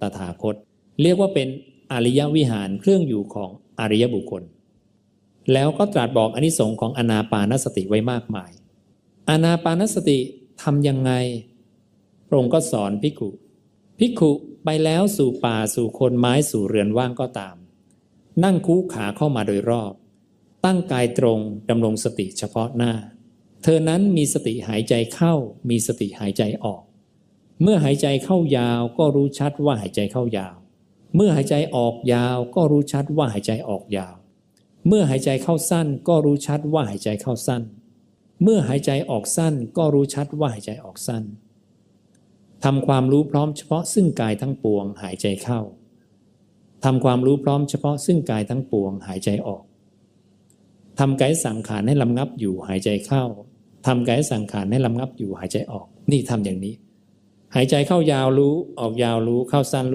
ตถาคต เรียกว่าเป็นอริยวิหารเครื่องอยู่ของอริยบุคคล แล้วก็ตรัสบอกอนิสงค์ของอนาปานสติไว้มากมาย อนาปานสติทำยังไงพระองค์ก็สอนภิกขุภิกขุไปแล้วสู่ป่าสู่คนไม้สู่เรือนว่างก็ตาม นั่งคู่ขาเข้ามาโดยรอบ ตั้งกายตรงดำรงสติเฉพาะหน้า เธอนั้นมีสติหายใจเข้ามีสติหายใจออก เมื่อหายใจเข้ายาวก็รู้ชัดว่าหายใจเข้ายาว เมื่อหายใจออกยาวก็รู้ชัดว่าหายใจออกยาว เมื่อหายใจเข้าสั้นก็รู้ชัดว่าหายใจเข้าสั้น เมื่อหายใจออกสั้นก็รู้ชัดว่าหายใจออกสั้นทำความรู้พร้อมเฉพาะซึ่งกายทั้งปวงหายใจเข้าทำความรู้พร้อมเฉพาะซึ่งกายทั้งปวงหายใจออกทำกายสังขารให้ลำงับอยู่หายใจเข้าทำกายสังขารให้ลำงับอยู่หายใจออก นี่ทำอย่างนี้ หายใจเข้ายาวรู้ออกยาวรู้เข้าสั้น